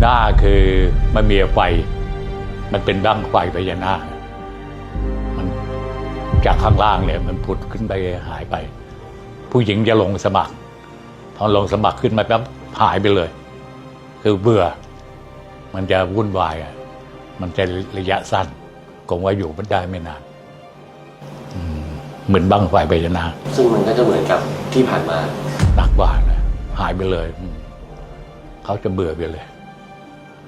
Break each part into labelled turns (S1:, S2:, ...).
S1: หน้าคือมันมีไฟ มันเป็นดั้งไฟพญานาคมันจากข้างล่างเนี่ยมันผุดขึ้นไปหายไป ผู้หญิงจะลงสมัครพอลงสมัครขึ้นมาแป๊บหายไปเลย คือเบื่อ มันจะวุ่นวายอะมันจะระยะสั้นคงว่าอยู่มันได้ไม่นานอืมเหมือนบั้งไฟพญานาค
S2: ซึ่งมันก็จะเหมือนกับที่ผ่านมา
S1: หนักกว่านะหายไปเลยอืมเขาจะเบื่อไปเลย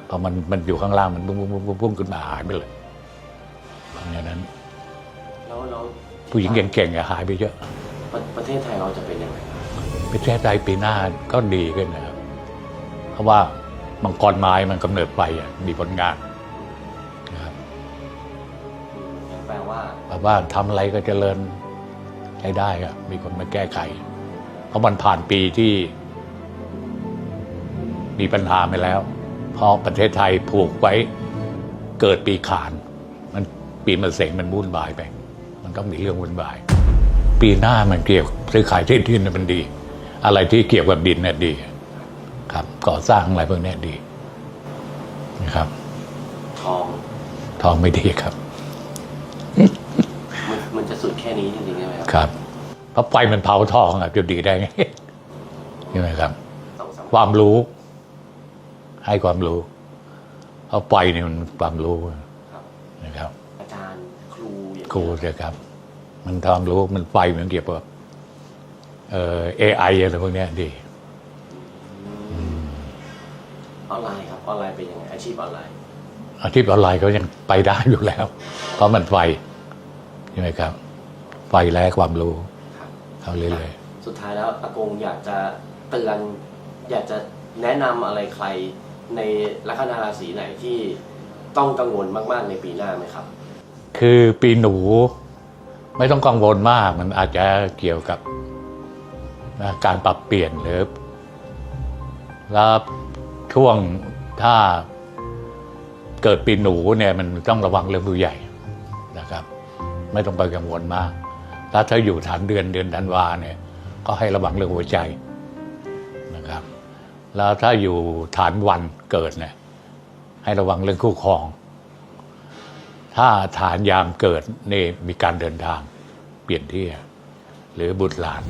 S1: พอมันมันอยู่ข้างล่างมันปุ้งปุ้งปุ้งปุ้งปุ้งขึ้นมาหายไปเลยเพราะงั้น
S2: แล้วแล้ว
S1: ผู้หญิงเก่งๆอะหายไปเยอะ
S2: ประประเทศไทยเราจะเป็นยังไงครับ
S1: ประเทศไทยปีหน้าก็ดีขึ้นนะครับ เพราะว่ามังกรไม้มันกำเนิดไฟอะมีผลงานนะครับ
S2: แปลว่า
S1: แบบว่าทำอะไรก็เจริญใช้ได้ครับมีคนมาแก้ไข เพราะมันผ่านปีที่ มีปัญหาไปแล้ว เพราะประเทศไทยผูกไว้เกิดปีขาน มันปีมะเสงมันวุ่นวายไป มันต้องมีเรื่องวุ่นวาย ปีหน้ามันเกี่ยวซื้อขายที่ดินน่ะมันดี อะไรที่เกี่ยวกับดินเนี่ยดี ครับก่อสร้างอะไรพวกเนี้ยดีนะครับ
S2: ทอง
S1: ทองไม่ดีครับ
S2: มันมันจะสุดแค่นี้จริงๆใช่ไหมครับ
S1: ครับเพราะไฟมันเผาทองอะจะดีได้ไงใช่ไหมครับ
S2: ต้องสำ
S1: ความรู้ ให้ความรู้เพราะไฟนี่มันความรู้
S2: ครับ
S1: นะครับ
S2: อาจารย์ครูอย่าง
S1: ครูเสียครับ มันความรู้มันไฟมันเกี่ยวกับเอ่อเอไออะไรพวกเนี้ยดี
S2: ออนไลน์ครับออนไลน์เป็นยังไงอาชีพออนไลน์
S1: อาชีพออนไลน์ก็ยังไปได้อยู่แล้ว เพราะมันไฟใช่ไหมครับ ไฟและความรู้
S2: ครับ
S1: เอาเรื่อย
S2: สุดท้ายแล้วอากงอยากจะเตือนอยากจะแนะนำอะไรใคร ในลัคนาราศีไหนที่ต้องกังวลมาก ๆ ในปีหน้าไหมครับ
S1: คือปีหนูไม่ต้องกังวลมาก มันอาจจะเกี่ยวกับการปรับเปลี่ยนหรือแล้วช่วงถ้าเกิดปีหนูเนี่ยมันต้องระวังเรื่องผู้ใหญ่นะครับ ไม่ต้องไปกังวลมากแล้วถ้าอยู่ฐานเดือนเดือนธันวาเนี่ยก็ให้ระวังเรื่องหัวใจ แล้วถ้าอยู่ฐานวันเกิดเนี่ยให้ระวังเรื่องคู่ครอง ถ้าฐานยามเกิดนี่มีการเดินทางเปลี่ยนที่ หรือบุตรหลาน